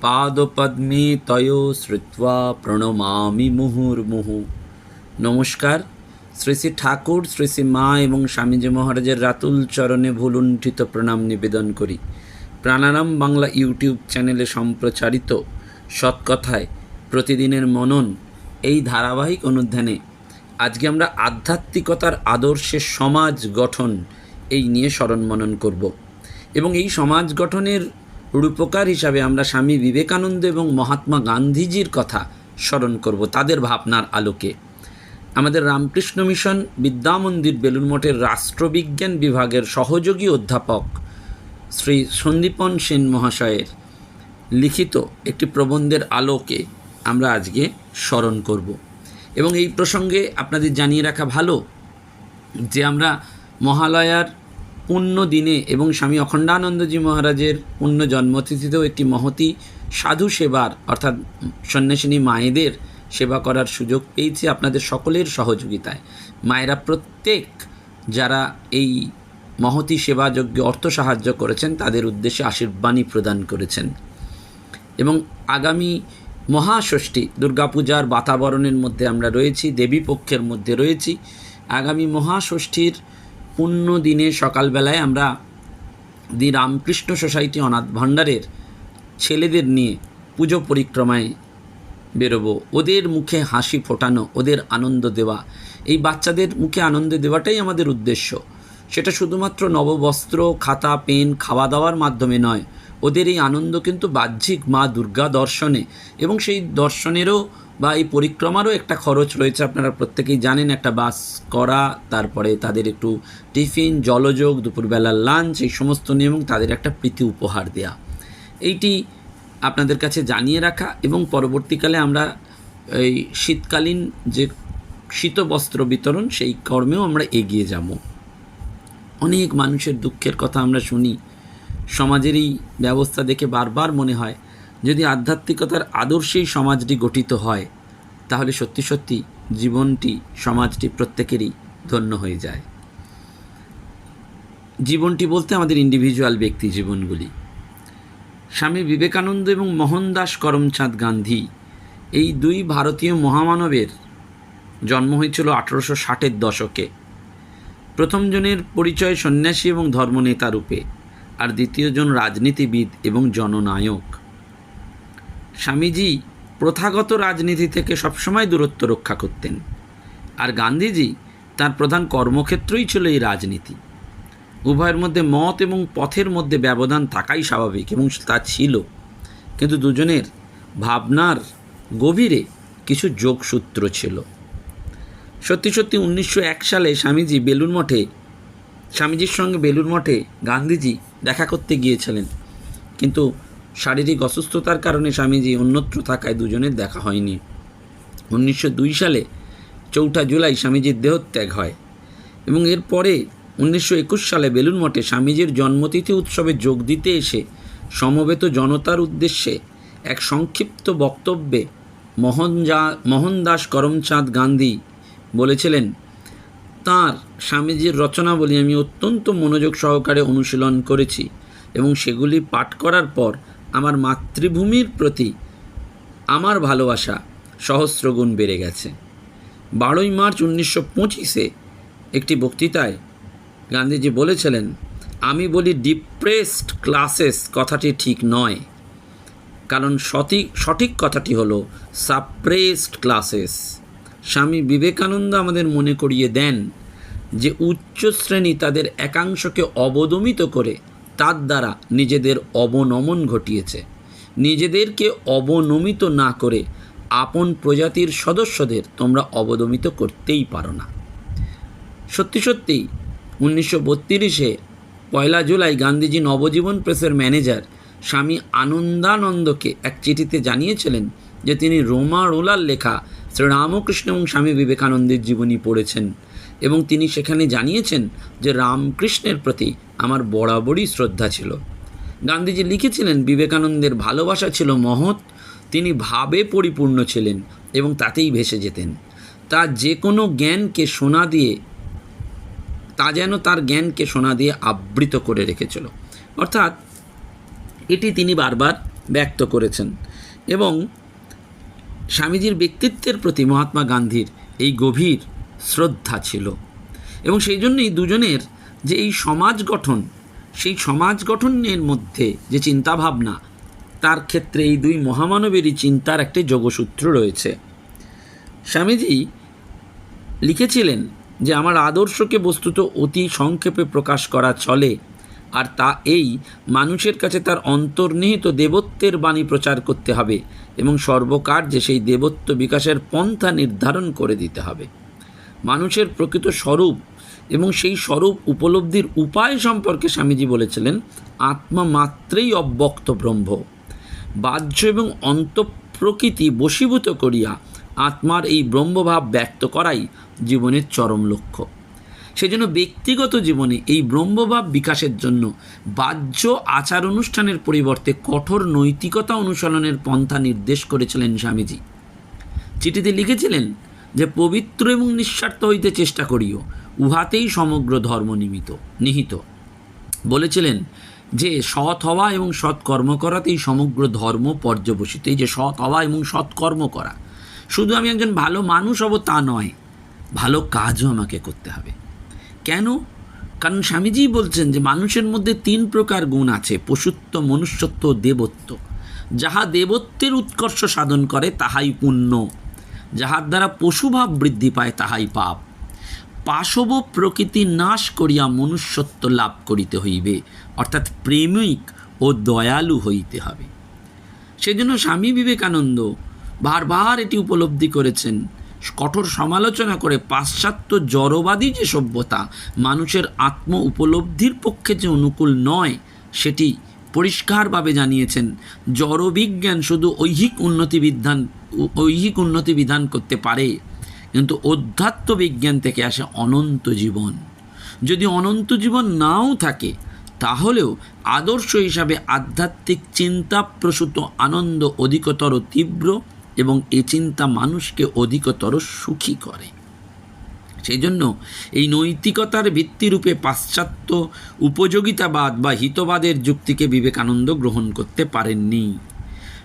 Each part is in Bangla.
পাদপদ্মে তয় শ্রুত্বা প্রণমামি মুহুর্মুহু নমস্কার শ্রী শ্রী ঠাকুর শ্রী শ্রী মা এবং স্বামীজি মহারাজের রাতুল চরণে ভুলুণ্ঠিত প্রণাম নিবেদন করি। প্রাণারাম বাংলা ইউটিউব চ্যানেলে সম্প্রচারিত সৎকথায় প্রতিদিনের মনন এই ধারাবাহিক অনুধ্যানে আজকে আমরা আধ্যাত্মিকতার আদর্শে সমাজ গঠন এই নিয়ে স্মরণ মনন করব। এবং এই সমাজ গঠনের রূপকার হিসাবে আমরা স্বামী বিবেকানন্দ এবং মহাত্মা গান্ধীজির কথা স্মরণ করব তাদের ভাবনার আলোকে। আমাদের রামকৃষ্ণ মিশন বিদ্যামন্দির বেলুন মঠের রাষ্ট্রবিজ্ঞান বিভাগের সহযোগী অধ্যাপক শ্রী সন্দীপন সেন মহাশয়ের লিখিত একটি প্রবন্ধের আলোকে আমরা আজকে স্মরণ করব। এবং এই প্রসঙ্গে আপনাদের জানিয়ে রাখা ভালো যে আমরা মহালয়ার পুণ্য দিনে এবং স্বামী অখণ্ডানন্দজি মহারাজের পুণ্য জন্মতিথিতেও একটি মহতি সাধু সেবার, অর্থাৎ সন্ন্যাসিনী মায়েদের সেবা করার সুযোগ পেয়েছি আপনাদের সকলের সহযোগিতায়। মায়েরা প্রত্যেক যারা এই মহতি সেবাযোগ্য অর্থ সাহায্য করেছেন, তাদের উদ্দেশ্যে আশীর্বাণী প্রদান করেছেন। এবং আগামী মহাষষ্ঠী, দুর্গাপূজার বাতাবরণের মধ্যে আমরা রয়েছি দেবী পক্ষের মধ্যে রয়েছি। আগামী মহাষষ্ঠীর পুণ্য দিনে সকালবেলায় আমরা দি রামকৃষ্ণ সোসাইটি অনাথ ভাণ্ডারের ছেলেদের নিয়ে পুজো পরিক্রমায় বেরোবো। ওদের মুখে হাসি ফোটানো, ওদের আনন্দ দেওয়া। এই বাচ্চাদের মুখে আনন্দ দেওয়াটাই আমাদের উদ্দেশ্য। সেটা শুধুমাত্র নববস্ত্র, খাতা, পেন খাওয়া দাওয়ার মাধ্যমে নয়। ওদের এই আনন্দ কিন্তু বাহ্যিক মা দুর্গা দর্শনে এবং সেই দর্শনেরও বা এই পরিক্রমারও একটা খরচ রয়েছে, আপনারা প্রত্যেকেই জানেন, একটা বাস করা, তারপরে তাদের একটু টিফিন, জলযোগ, দুপুরবেলার লাঞ্চ এই সমস্ত নিয়ে এবং তাদের একটা প্রীতি উপহার দেয়া। এইটি আপনাদের কাছে জানিয়ে রাখা এবং পরবর্তীকালে আমরা এই শীতকালীন যে শীতবস্ত্র বিতরণ, সেই কর্মেও আমরা এগিয়ে যাব। অনেক মানুষের দুঃখের কথা আমরা শুনি। সমাজের এই ব্যবস্থা দেখে বারবার মনে হয় যদি আধ্যাত্মিকতার আদর্শেই সমাজটি গঠিত হয়, তাহলে সত্যি সত্যি জীবনটি, সমাজটি প্রত্যেকেরই ধন্য হয়ে যায়। জীবনটি বলতে আমাদের ইন্ডিভিজুয়াল ব্যক্তি জীবনগুলি। স্বামী বিবেকানন্দ এবং মোহনদাস করমচাঁদ গান্ধী এই দুই ভারতীয় মহামানবের জন্ম হয়েছিল আঠেরোশো ষাটের দশকে। প্রথমজনের পরিচয় সন্ন্যাসী এবং ধর্মনেতা রূপে, আর দ্বিতীয়জন রাজনীতিবিদ এবং জননায়ক। স্বামীজি প্রথাগত রাজনীতি থেকে সবসময় দূরত্ব রক্ষা করতেন, আর গান্ধীজি তার প্রধান কর্মক্ষেত্রই ছিল এই রাজনীতি। উভয়ের মধ্যে মত এবং পথের মধ্যে ব্যবধান থাকাই স্বাভাবিক এবং তা ছিল। কিন্তু দুজনের ভাবনার গভীরে কিছু যোগসূত্র ছিল। সত্যি সত্যি উনিশশো এক সালে স্বামীজি বেলুর মঠে, স্বামীজির সঙ্গে বেলুর মঠে গান্ধীজি দেখা করতে গিয়েছিলেন। কিন্তু শারীরিক অসুস্থতার কারণে স্বামীজি অন্যত্র থাকায় দুজনের দেখা হয়নি। উনিশশো দুই সালে চৌঠা জুলাই স্বামীজির দেহত্যাগ হয় এবং এরপরে উনিশশো একুশ সালে বেলুন মঠে স্বামীজির জন্মতিথি উৎসবে যোগ দিতে এসে সমবেত জনতার উদ্দেশ্যে এক সংক্ষিপ্ত বক্তব্যে মোহনজা মোহনদাস করমচাঁদ গান্ধী বলেছিলেন, তাঁর স্বামীজির রচনাবলী আমি অত্যন্ত মনোযোগ সহকারে অনুশীলন করেছি এবং সেগুলি পাঠ করার পর আমার মাতৃভূমির প্রতি আমার ভালোবাসা সহস্রগুণ বেড়ে গেছে। বারোই মার্চ উনিশশো পঁচিশে একটি বক্তৃতায় গান্ধীজি বলেছিলেন, আমি বলি ডিপ্রেসড ক্লাসেস কথাটি ঠিক নয়। কারণ সঠিক সঠিক কথাটি হলো সাপ্রেসড ক্লাসেস। স্বামী বিবেকানন্দ আমাদের মনে করিয়ে দেন যে উচ্চ শ্রেণি তাদের একাংশকে অবদমিত করে তার দ্বারা নিজেদের অবনমন ঘটিয়েছে। নিজেদেরকে অবনমিত না করে আপন প্রজাতির সদস্যদের তোমরা অবদমিত করতেই পারো না। সত্যি সত্যিই, উনিশশো বত্রিশে পয়লা জুলাই গান্ধীজি নবজীবন প্রেসের ম্যানেজার স্বামী আনন্দানন্দকে এক চিঠিতে জানিয়েছিলেন যে তিনি রোমা রোলার লেখা শ্রীরামকৃষ্ণ এবং স্বামী বিবেকানন্দের জীবনী পড়েছেন এবং তিনি সেখানে জানিয়েছেন যে রামকৃষ্ণের প্রতি আমার বরাবরই শ্রদ্ধা ছিল। গান্ধীজি লিখেছিলেন, বিবেকানন্দের ভালোবাসা ছিল মহৎ, তিনি ভাবে পরিপূর্ণ ছিলেন এবং তাতেই ভেসে যেতেন। তা যে কোনো জ্ঞানকে সোনা দিয়ে, তা যেন তার জ্ঞানকে সোনা দিয়ে আবৃত করে রেখেছিল। অর্থাৎ এটি তিনি বারবার ব্যক্ত করেছেন এবং স্বামীজির ব্যক্তিত্বের প্রতি মহাত্মা গান্ধীর এই গভীর শ্রদ্ধা ছিল। এবং সেই জন্যই দুজনের যে এই সমাজ গঠন, সেই সমাজ গঠনের মধ্যে যে চিন্তাভাবনা, তার ক্ষেত্রে এই দুই মহামানবেরই চিন্তার একটি যোগসূত্র রয়েছে। স্বামীজি লিখেছিলেন যে, আমার আদর্শকে বস্তুত অতি সংক্ষেপে প্রকাশ করা চলে, আর তা এই, মানুষের কাছে তার অন্তর্নিহিত দেবত্বের বাণী প্রচার করতে হবে, এবং সর্বকার্যে সেই দেবত্ব বিকাশের পন্থা নির্ধারণ করে দিতে হবে। মানুষের প্রকৃত স্বরূপ এবং সেই স্বরূপ উপলব্ধির উপায় সম্পর্কে স্বামীজি বলেছিলেন, আত্মা মাত্রেই অব্যক্ত ব্রহ্ম। বাহ্য এবং অন্তঃপ্রকৃতি বশীভূত করিয়া আত্মার এই ব্রহ্মভাব ব্যক্ত করাই জীবনের চরম লক্ষ্য। সেজন্য ব্যক্তিগত জীবনে এই ব্রহ্মভাব বিকাশের জন্য বাহ্য আচার অনুষ্ঠানের পরিবর্তে কঠোর নৈতিকতা অনুসরণের পন্থা নির্দেশ করেছিলেন স্বামীজি। চিঠিতে লিখেছিলেন যে, পবিত্র এবং নিঃস্বার্থ হইতে চেষ্টা করিও উহাতেই সমগ্র ধর্ম নিমিত নিহিত। বলেছিলেন যে সৎ হওয়া এবং সৎ কর্ম করাতেই সমগ্র ধর্ম পর্যবসিত। এই যে সৎ হওয়া এবং সৎ কর্ম করা, শুধু আমি একজন ভালো মানুষ হব তা নয়, ভালো কাজও আমাকে করতে হবে। কেন? কারণ স্বামীজি বলছেন যে মানুষের মধ্যে তিন প্রকার গুণ আছে, পশুত্ব, মনুষ্যত্ব, দেবত্ব। যাহা দেবত্বের উৎকর্ষ সাধন করে, তাহাই পুণ্য। যাহার দ্বারা পশুভাব বৃদ্ধি পায়, তাহাই পাপ। পাশব প্রকৃতি নাশ করিয়া মনুষ্যত্ব লাভ করিতে হইবে, অর্থাৎ প্রেমিক ও দয়ালু হইতে হবে। সেজন্য স্বামী বিবেকানন্দ বারবার এটি উপলব্ধি করেছেন। কঠোর সমালোচনা করে পাশ্চাত্য জড়বাদী যে সভ্যতা, মানুষের আত্ম উপলব্ধির পক্ষে যে অনুকূল নয়, সেটি পরিষ্কারভাবে জানিয়েছেন, জড়বিজ্ঞান শুধু ঐহিক উন্নতি বিধান ঐহিক উন্নতি বিধান করতে পারে। কিন্তু অধ্যাত্ম বিজ্ঞান থেকে আসে অনন্ত জীবন। যদি অনন্ত জীবন নাও থাকে, তাহলেও আদর্শ হিসাবে আধ্যাত্মিক চিন্তাপ্রসূত আনন্দ অধিকতর তীব্র এবং এ চিন্তা মানুষকে অধিকতর সুখী করে। সেই জন্য এই নৈতিকতার ভিত্তিরূপে পাশ্চাত্য উপযোগিতাবাদ বা হিতবাদের যুক্তিকে বিবেকানন্দ গ্রহণ করতে পারেননি।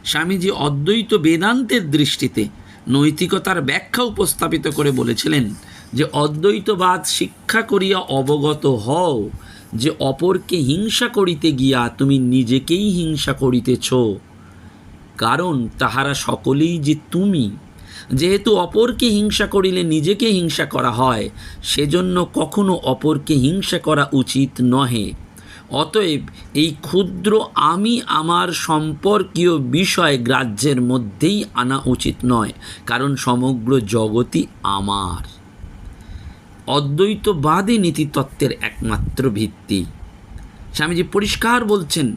স্বামীজি অদ্বৈত বেদান্তের দৃষ্টিতে নৈতিকতার ব্যাখ্যা উপস্থাপিত করে বলেছিলেন যে, অদ্বৈতবাদ শিক্ষা করিয়া অবগত হও যে, অপরকে হিংসা করিতে গিয়া তুমি নিজেকেই হিংসা করিতেছ। কারণ তাহারা সকলেই যে তুমি, যেহেতু অপরকে হিংসা করিলে নিজেকে হিংসা করা হয়, সেজন্য কখনো অপরকে হিংসা করা উচিত নহে। অতএব এই ক্ষুদ্র আমি আমার সম্পর্কীয় বিষয় গ্রাহ্যের মধ্যেই আনা উচিত নয়, কারণ সমগ্র জগৎই আমার। অদ্বৈতবাদী নীতিতত্ত্বের একমাত্র ভিত্তি। স্বামীজি পরিষ্কার বলছেন,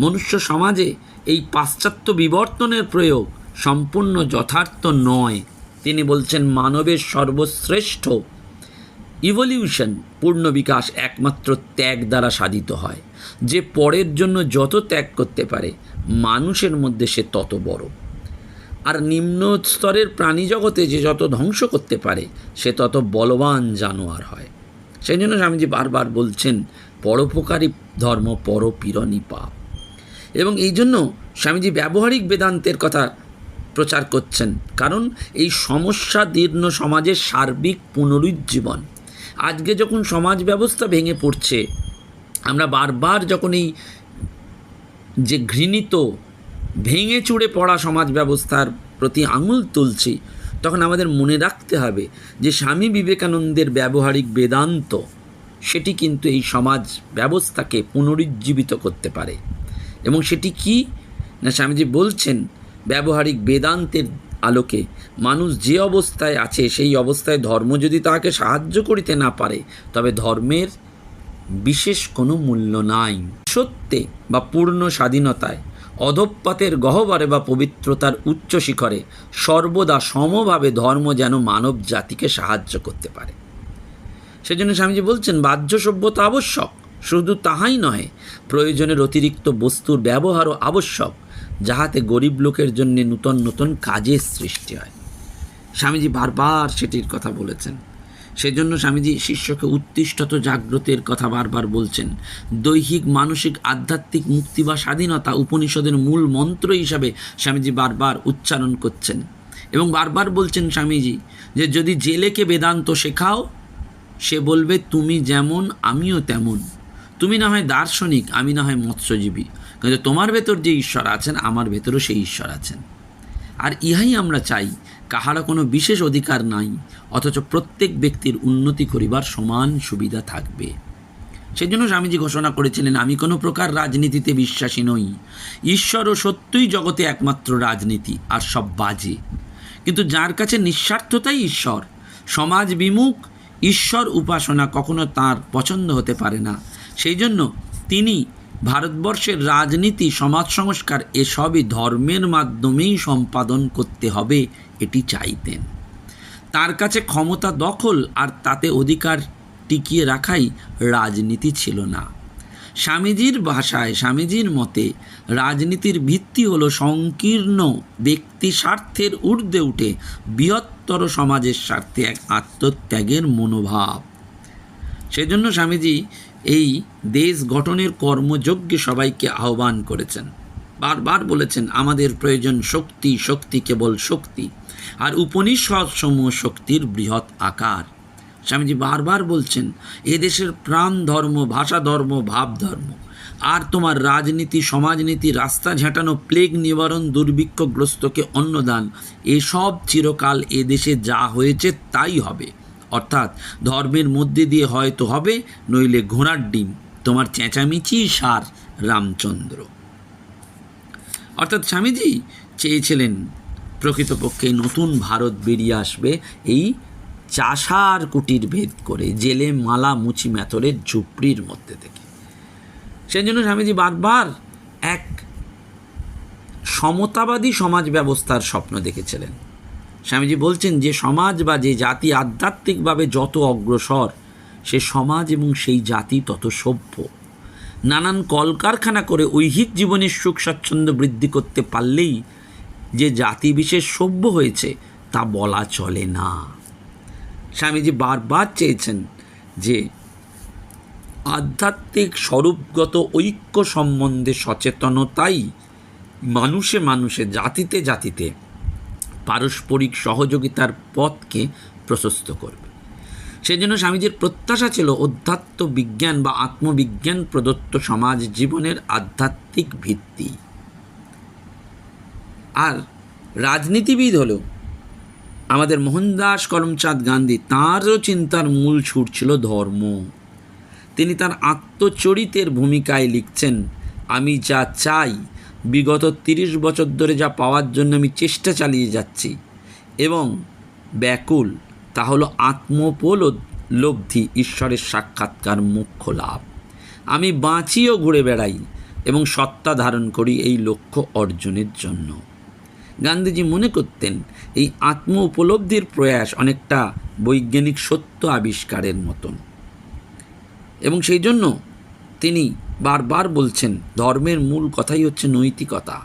মনুষ্য সমাজে এই পাশ্চাত্য বিবর্তনের প্রয়োগ সম্পূর্ণ যথার্থ নয়। তিনি বলছেন, মানবের সর্বশ্রেষ্ঠ ইভলিউশন পূর্ণ বিকাশ একমাত্র ত্যাগ দ্বারা সাধিত হয়। যে পরের জন্য যত ত্যাগ করতে পারে, মানুষের মধ্যে সে তত বড়। আর নিম্ন স্তরের প্রাণী জগতে যে যত ধ্বংস করতে পারে, সে তত বলবান জানোয়ার হয়। সেই জন্য স্বামীজি বারবার বলছেন, পরোপকারী ধর্ম পরপীড়নই পাপ। এবং এই জন্য স্বামীজি ব্যবহারিক বেদান্তের কথা প্রচার করছেন। কারণ এই সমস্যা দীর্ণ সমাজের সার্বিক পুনরুজ্জীবন। আজকে যখন সমাজ ব্যবস্থা ভেঙে পড়ছে আমরা বারবার যখন এই যে ঘৃণিত, ভেঙে চুড়ে পড়া সমাজ ব্যবস্থার প্রতি আঙুল তুলছি, তখন আমাদের মনে রাখতে হবে যে স্বামী বিবেকানন্দের ব্যবহারিক বেদান্ত, সেটি কিন্তু এই সমাজ ব্যবস্থাকে পুনরুজ্জীবিত করতে পারে। এবং সেটি কি? না, স্বামীজি বলছেন, ব্যবহারিক বেদান্তের আলোকে মানুষ যে অবস্থায় আছে, সেই অবস্থায় ধর্ম যদি তাহাকে সাহায্য করিতে না পারে, তবে ধর্মের বিশেষ কোনো মূল্য নাই। সত্যে বা পূর্ণ স্বাধীনতায় অধপাতের গহ্বরে বা পবিত্রতার উচ্চ শিখরে সর্বদা সমভাবে ধর্ম যেন মানব জাতিকে সাহায্য করতে পারে। সেজন্য স্বামীজি বলছেন, বাহ্য সভ্যতা আবশ্যক, শুধু তাহাই নয় প্রয়োজনের অতিরিক্ত বস্তুর ব্যবহারও আবশ্যক, যাহাতে গরিব লোকের জন্য নূতন নূতন কাজের সৃষ্টি হয়। স্বামীজি বারবার সেটির কথা বলেছেন। সেজন্য স্বামীজি শিষ্যকে উত্তিষ্ঠত জাগ্রতের কথা বারবার বলছেন। দৈহিক, মানসিক, আধ্যাত্মিক মুক্তি বা স্বাধীনতা উপনিষদের মূল মন্ত্র হিসাবে স্বামীজি বারবার উচ্চারণ করছেন এবং বারবার বলছেন স্বামীজি যে, যদি জেলেকে বেদান্ত শেখাও, সে বলবে, তুমি যেমন, আমিও তেমন। তুমি না হয় দার্শনিক, আমি না হয় মৎস্যজীবী। কিন্তু তোমার ভেতর যে ঈশ্বর আছেন, আমার ভেতরও সেই ঈশ্বর আছেন। আর ইহাই আমরা চাই কাহারা কোনো বিশেষ অধিকার নাই, অথচ প্রত্যেক ব্যক্তির উন্নতি করিবার সমান সুবিধা থাকবে। সেজন্য স্বামীজি ঘোষণা করেছিলেন, আমি কোনো প্রকার রাজনীতিতে বিশ্বাসী নই। ঈশ্বর ও সত্যই জগতে একমাত্র রাজনীতি, আর সব বাজে। কিন্তু যার কাছে নিঃস্বার্থতাই ঈশ্বর, সমাজ বিমুখ, ঈশ্বর উপাসনা কখনো তার পছন্দ হতে পারে না। সেই জন্য তিনি ভারতবর্ষের রাজনীতি, সমাজ সংস্কার এসবই ধর্মের মাধ্যমেই সম্পাদন করতে হবে, এটি চাইতেন। তার কাছে ক্ষমতা দখল আর তাতে অধিকার টিকিয়ে রাখাই রাজনীতি ছিল না। স্বামীজির ভাষায়, স্বামীজির মতে, রাজনীতির ভিত্তি হল সংকীর্ণ ব্যক্তি স্বার্থের ঊর্ধ্বে উঠে বৃহত্তর সমাজের স্বার্থে এক আত্মত্যাগের মনোভাব। সেজন্য স্বামীজি এই দেশ গঠনের কর্মযজ্ঞে সবাইকে আহ্বান করেছেন। বারবার বলেছেন, আমাদের প্রয়োজন শক্তি শক্তি কেবল শক্তি। আর উপনিষদ সমূহ শক্তির বৃহৎ আকার। স্বামীজি বারবার বলছেন এদেশের প্রাণ ধর্ম, ভাষা ধর্ম, ভাব ধর্ম। আর তোমার রাজনীতি, সমাজনীতি, রাস্তা ঝাঁটানো, প্লেগ নিবারণ, দুর্ভিক্ষগ্রস্তকে অন্নদান, এসব চিরকাল এদেশে যা হয়েছে তাই হবে। অর্থাৎ ধর্মের মধ্যে দিয়ে হয়তো হবে, নইলে ঘোড়ার ডিম। তোমার চেঁচামেচি সার রামচন্দ্র। অর্থাৎ স্বামীজি চেয়েছিলেন, প্রকৃতপক্ষে নতুন ভারত বেরিয়ে আসবে, এই চাষার কুটির ভেদ করে জেলে মালা মুচি মেথরের ঝুপড়ির মধ্যে থেকে। সেই জন্য স্বামীজি বারবার এক সমতাবাদী সমাজ ব্যবস্থার স্বপ্ন দেখেছিলেন। স্বামীজি বলছেন যে সমাজ বা যে জাতি আধ্যাত্মিকভাবে যত অগ্রসর, সে সমাজ এবং সেই জাতি তত সভ্য। নানান কলকারখানা করে ঐহিক জীবনের সুখ স্বাচ্ছন্দ্য বৃদ্ধি করতে পারলেই যে জাতি বিশেষ সভ্য হয়েছে, তা বলা চলে না। স্বামীজি বারবার চেয়েছেন যে আধ্যাত্মিক স্বরূপগত ঐক্য সম্বন্ধে সচেতনতাই মানুষে মানুষে, জাতিতে জাতিতে পারস্পরিক সহযোগিতার পথকে প্রশস্ত করবে। সেই জন্য স্বামীজির প্রত্যাশা ছিল অধ্যাত্ম বিজ্ঞান বা আত্মবিজ্ঞান প্রদত্ত সমাজ জীবনের আধ্যাত্মিক ভিত্তি। আর রাজনীতিবিদ হলো আমাদের মোহনদাস করমচাঁদ গান্ধী তাঁরও চিন্তার মূল ছুট ছিল ধর্ম। তিনি তার আত্মচরিতের ভূমিকায় লিখছেন, আমি যা চাই বিগত তিরিশ বছর ধরে যা পাওয়ার জন্য আমি চেষ্টা চালিয়ে যাচ্ছি। এবং ব্যাকুল, তা হলো আত্মপোল লব্ধি, ঈশ্বরের সাক্ষাৎকার মুখ্য লাভ। আমি বাঁচিও ঘুরে বেড়াই এবং সত্তা ধারণ করি এই লক্ষ্য অর্জনের জন্য। গান্ধীজি মনে করতেন, এই আত্ম উপলব্ধির প্রয়াস অনেকটা বৈজ্ঞানিক সত্য আবিষ্কারের মতন। এবং সেই জন্য তিনি বারবার বলছেন, ধর্মের মূল কথাই হচ্ছে নৈতিকতা।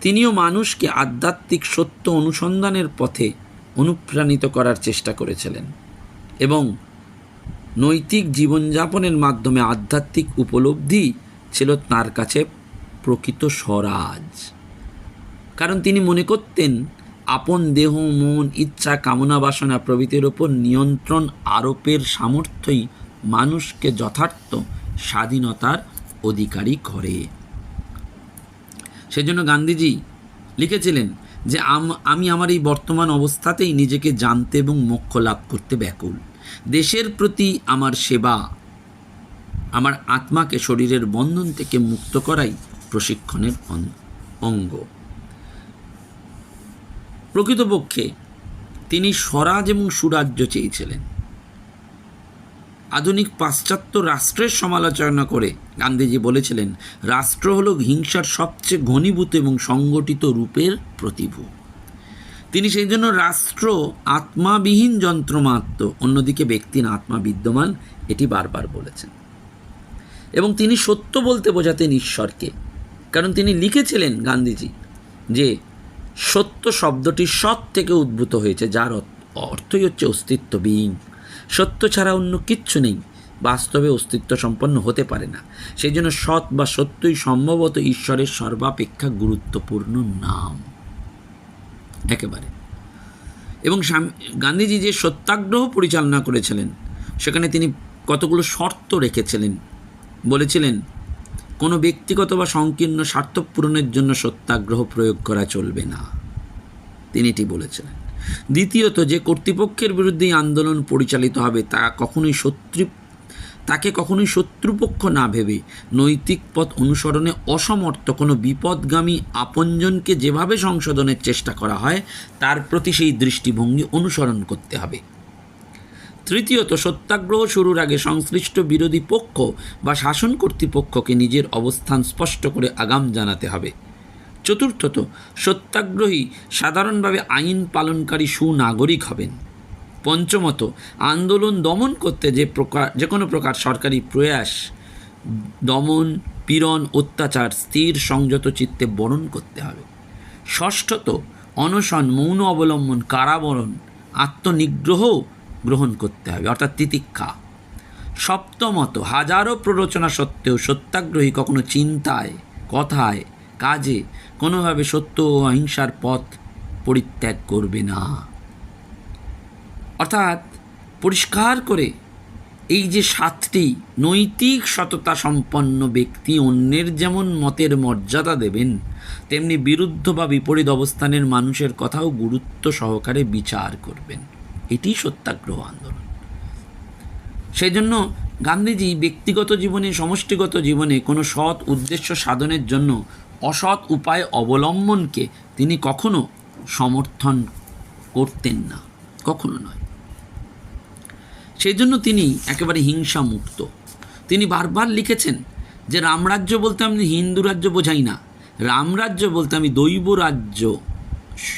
তিনিও মানুষকে আধ্যাত্মিক সত্য অনুসন্ধানের পথে অনুপ্রাণিত করার চেষ্টা করেছিলেন এবং নৈতিক জীবনযাপনের মাধ্যমে আধ্যাত্মিক উপলব্ধি ছিল তার কাছে প্রকৃত স্বরাজ। কারণ তিনি মনে করতেন, আপন দেহ, মন, ইচ্ছা, কামনা, বাসনা প্রভৃতির ওপর নিয়ন্ত্রণ, আরোপের সামর্থ্যই মানুষকে যথার্থ স্বাধীনতার অধিকারী করে। সেজন্য গান্ধীজি লিখেছিলেন যে, আমি আমার এই বর্তমান অবস্থাতেই নিজেকে জানতে এবং মোক্ষ লাভ করতে ব্যাকুল। দেশের প্রতি আমার সেবা, আমার আত্মাকে শরীরের বন্ধন থেকে মুক্ত করাই প্রশিক্ষণের অঙ্গ। প্রকৃতপক্ষে তিনি স্বরাজ এবং সুরাজ্য চেয়েছিলেন। আধুনিক পাশ্চাত্য রাষ্ট্রের সমালোচনা করে। গান্ধীজি বলেছিলেন, রাষ্ট্র হলো হিংসার সবচেয়ে ঘনীভূত এবং সংগঠিত রূপের প্রতিভূ। তিনি সেই জন্য রাষ্ট্র আত্মাবিহীন যন্ত্রমাত্র, অন্যদিকে ব্যক্তির আত্মা বিদ্যমান, এটি বারবার বলেছেন। এবং তিনি সত্য বলতে বোঝাতেন ঈশ্বরকে। কারণ তিনি লিখেছিলেন গান্ধীজি যে, সত্য শব্দটি সৎ থেকে উদ্ভূত হয়েছে, যার অর্থই হচ্ছে অস্তিত্ব বিহীন সত্য ছাড়া অন্য কিচ্ছু নেই। বাস্তবে অস্তিত্ব সম্পন্ন হতে পারে না। সেই জন্য সৎ বা সত্যই সম্ভবত ঈশ্বরের সর্বাপেক্ষা গুরুত্বপূর্ণ নাম। একেবারে। এবং গান্ধীজি যে সত্যাগ্রহ পরিচালনা করেছিলেন, সেখানে তিনি কতগুলো শর্ত রেখেছিলেন, বলেছিলেন, কোনো ব্যক্তিগত বা সংকীর্ণ স্বার্থ পূরণের জন্য সত্যাগ্রহ প্রয়োগ করা চলবে না। তিনি এটি বলেছিলেন। দ্বিতীয়ত যে কর্তৃপক্ষের বিরুদ্ধেই আন্দোলন পরিচালিত হবে তা কখনোই শত্রু, তাকে কখনোই শত্রুপক্ষ না ভেবে নৈতিক পথ অনুসরণে অসমর্থ কোনো বিপদগামী আপনজনকে যেভাবে সংশোধনের চেষ্টা করা হয়, তার প্রতি সেই দৃষ্টিভঙ্গি অনুসরণ করতে হবে। তৃতীয়ত, সত্যাগ্রহ শুরুর আগে সংশ্লিষ্ট বিরোধী পক্ষ বা শাসন কর্তৃপক্ষকে নিজের অবস্থান স্পষ্ট করে আগাম জানাতে হবে। চতুর্থত সত্যাগ্রহী সাধারণভাবে আইন পালনকারী সুনাগরিক হবেন। পঞ্চমত, আন্দোলন দমন করতে যে প্রকার, যে কোনো প্রকার সরকারি প্রয়াস, দমন, পীড়ন, অত্যাচার, স্থির সংযত চিত্তে বরণ করতে হবে। ষষ্ঠত, অনশন, মৌন অবলম্বন, কারাবরণ, আত্মনিগ্রহ গ্রহণ করতে হবে, অর্থাৎ তিতিক্ষা। সপ্তমত, হাজারো প্ররোচনা সত্ত্বেও সত্যাগ্রহী কখনো চিন্তায়, কথায় কাজে কোনোভাবে সত্য ও অহিংসার পথ পরিত্যাগ করবে না। অর্থাৎ পরিষ্কার করে এই যে সাতটি নৈতিক সততা সম্পন্ন ব্যক্তি অন্যের যেমন মতের মর্যাদা দেবেন, তেমনি বিরুদ্ধ বা বিপরীত অবস্থানের মানুষের কথাও গুরুত্ব সহকারে বিচার করবেন। এটি সত্যাগ্রহ আন্দোলন। সেই জন্য গান্ধীজি ব্যক্তিগত জীবনে, সমষ্টিগত জীবনে কোনো সৎ উদ্দেশ্য সাধনের জন্য অসৎ উপায় অবলম্বনকে তিনি কখনো সমর্থন করতেন না, কখনো নয়। সেই জন্য তিনি একেবারে হিংসা মুক্ত তিনি বারবার লিখেছেন যে রামরাজ্য বলতে আমি হিন্দু রাজ্য বোঝাই না। রামরাজ্য বলতে আমি দৈব রাজ্য,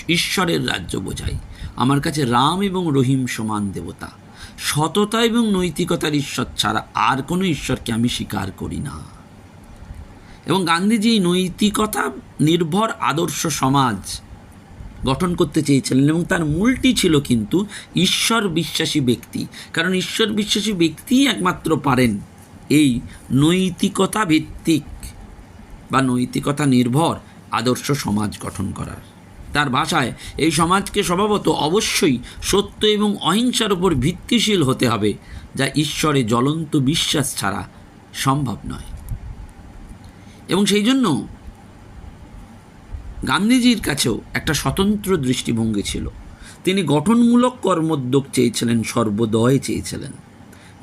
ঈশ্বরের রাজ্য বোঝাই। আমার কাছে রাম এবং রহিম সমান দেবতা। সততা এবং নৈতিকতার ঈশ্বর ছাড়া আর কোনো ঈশ্বরকে আমি স্বীকার করি না। এবং গান্ধীজি নৈতিকতা, নির্ভর, আদর্শ সমাজ গঠন করতে চেয়েছিলেন এবং তার মূলটি ছিল কিন্তু ঈশ্বর বিশ্বাসী ব্যক্তি। কারণ ঈশ্বর বিশ্বাসী ব্যক্তিই একমাত্র পারেন এই নৈতিকতা ভিত্তিক বা নৈতিকতা নির্ভর আদর্শ সমাজ গঠন করার। তার ভাষায় এই সমাজকে স্বভাবত অবশ্যই সত্য এবং অহিংসার উপর ভিত্তিশীল হতে হবে, যা ঈশ্বরে জ্বলন্ত বিশ্বাস ছাড়া সম্ভব নয়। এবং সেই জন্য গান্ধীজির কাছেও একটা স্বতন্ত্র দৃষ্টিভঙ্গি ছিল। তিনি গঠনমূলক কর্মোদ্যোগ চেয়েছিলেন, সর্বদয় চেয়েছিলেন।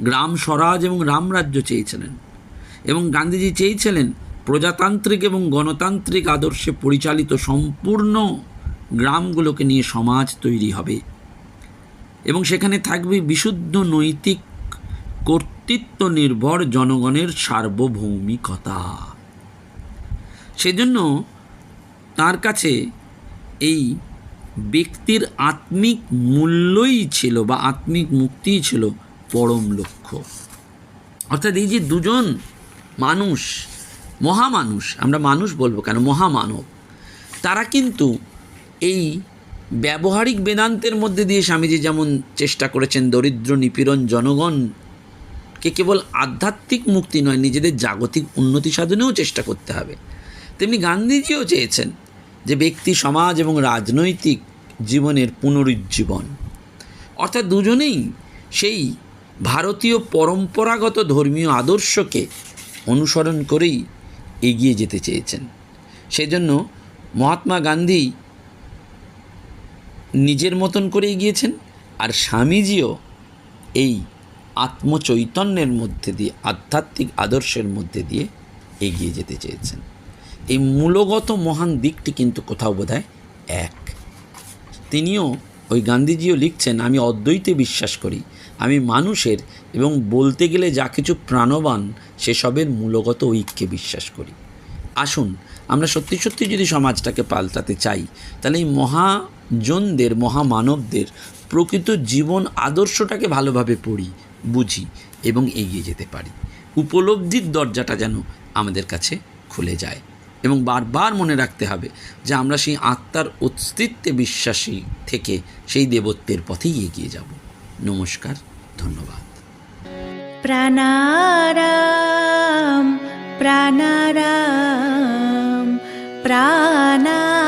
গ্রাম স্বরাজ এবং রামরাজ্য চেয়েছিলেন। এবং গান্ধীজি চেয়েছিলেন প্রজাতান্ত্রিক এবং গণতান্ত্রিক আদর্শে পরিচালিত সম্পূর্ণ গ্রামগুলোকে নিয়ে সমাজ তৈরি হবে। এবং সেখানে থাকবে বিশুদ্ধ নৈতিক কর্তৃত্ব নির্ভর জনগণের সার্বভৌমিকতা। সেজন্য তার কাছে এই ব্যক্তির আত্মিক মূল্যই ছিল বা আত্মিক মুক্তিই ছিল পরম লক্ষ্য। অর্থাৎ এই যে দুজন মানুষ, মহামানুষ, আমরা মানুষ বলব কেন? মহামানব। তারা কিন্তু এই ব্যবহারিক বেদান্তের মধ্যে দিয়ে স্বামীজি যেমন চেষ্টা করেছেন দরিদ্র, নিপীড়ন, জনগণকে কেবল আধ্যাত্মিক মুক্তি নয়, নিজেদের জাগতিক উন্নতি সাধনেও চেষ্টা করতে হবে। তেমনি গান্ধীজিও চেয়েছেন যে ব্যক্তি, সমাজ এবং রাজনৈতিক জীবনের পুনরুজ্জীবন। অর্থাৎ দুজনেই সেই ভারতীয় পরম্পরাগত ধর্মীয় আদর্শকে অনুসরণ করেই এগিয়ে যেতে চেয়েছেন। সেজন্য মহাত্মা গান্ধী নিজের মতন করে এগিয়েছেন আর স্বামীজিও এই আত্মচৈতন্যের মধ্যে দিয়ে, আধ্যাত্মিক আদর্শের মধ্যে দিয়ে এগিয়ে যেতে চেয়েছেন। এই মূলগত মহান দিকটি কিন্তু কোথাও বোধহয় এক। তিনিও ওই গান্ধীজিও লিখছেন, আমি অদ্বৈতে বিশ্বাস করি। আমি মানুষের এবং বলতে গেলে যা কিছু প্রাণবান, সেসবের মূলগত ঐক্যে বিশ্বাস করি। আসুন, আমরা সত্যি সত্যি যদি সমাজটাকে পাল্টাতে চাই, তাহলে এই মহাজনদের, মহামানবদের প্রকৃত জীবন আদর্শটাকে ভালোভাবে পড়ি, বুঝি এবং এগিয়ে যেতে পারি। উপলব্ধির দরজাটা যেন আমাদের কাছে খুলে যায়। এবং বারবার মনে রাখতে হবে যে আমরা সেই আত্মার অস্তিত্বে বিশ্বাসী থেকে সেই দেবত্বের পথেই এগিয়ে যাব। নমস্কার, ধন্যবাদ। প্রাণারাম প্রাণারাম প্রাণারাম।